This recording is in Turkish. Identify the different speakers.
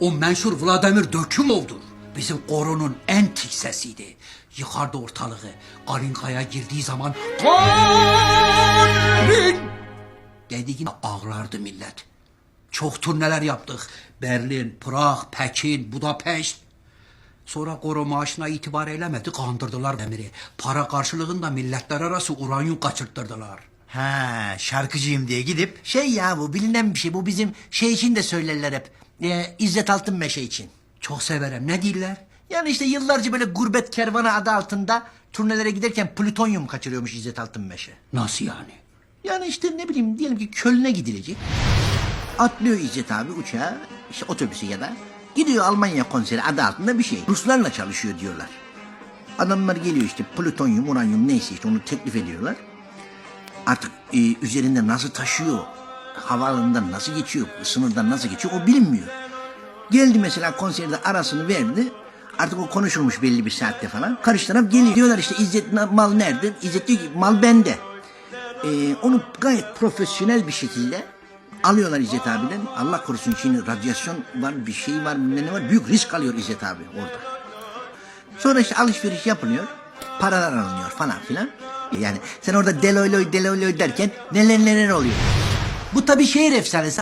Speaker 1: O menşur Vladimir Dökümov'dur. Bizim koronun en tik sesiydi. Yıkardı ortalığı. Karinkaya girdiği zaman Karin! Dediğinde ağlardı millet. Çok turneler yaptık. Berlin, Prag, Pekin, Budapeşt. Sonra koro maaşına itibar eylemedi, kandırdılar demiri. Para karşılığında milletler arası uranyum kaçırttırdılar.
Speaker 2: Ha şarkıcıyım diye gidip şey ya bu bilinen bir şey bu bizim şey için de söylerler hep. Ee, İzzet Altınmeşe için.
Speaker 1: Çok severim. Ne diyorlar?
Speaker 2: Yani işte yıllarca böyle gurbet kervanı adı altında turnelere giderken plütonyum kaçırıyormuş İzzet Altınmeşe.
Speaker 1: Nasıl yani?
Speaker 2: Yani işte ne bileyim diyelim ki Köln'e gidilecek. Atlıyor İzzet abi uçağa, işte otobüsü ya da. Gidiyor Almanya konseri adı altında bir şey. Ruslarla çalışıyor diyorlar. Adamlar geliyor işte plütonyum, uranyum neyse işte onu teklif ediyorlar. Artık e, üzerinde nasıl taşıyor, havaalanından nasıl geçiyor, sınırdan nasıl geçiyor o bilinmiyor. Geldi mesela konserde arasını verdi. Artık o konuşulmuş belli bir saatte falan. Karşı taraf geliyor. Diyorlar işte İzzet mal nerede? İzzet diyor ki mal bende. Ee, onu gayet profesyonel bir şekilde alıyorlar İzzet abiden. Allah korusun şimdi radyasyon var, bir şey var, ne var. Büyük risk alıyor İzzet abi orada. Sonra işte alışveriş yapılıyor. Paralar alınıyor falan filan. Yani sen orada deloyloy deloyloy derken neler neler oluyor. Bu tabii şehir efsanesi.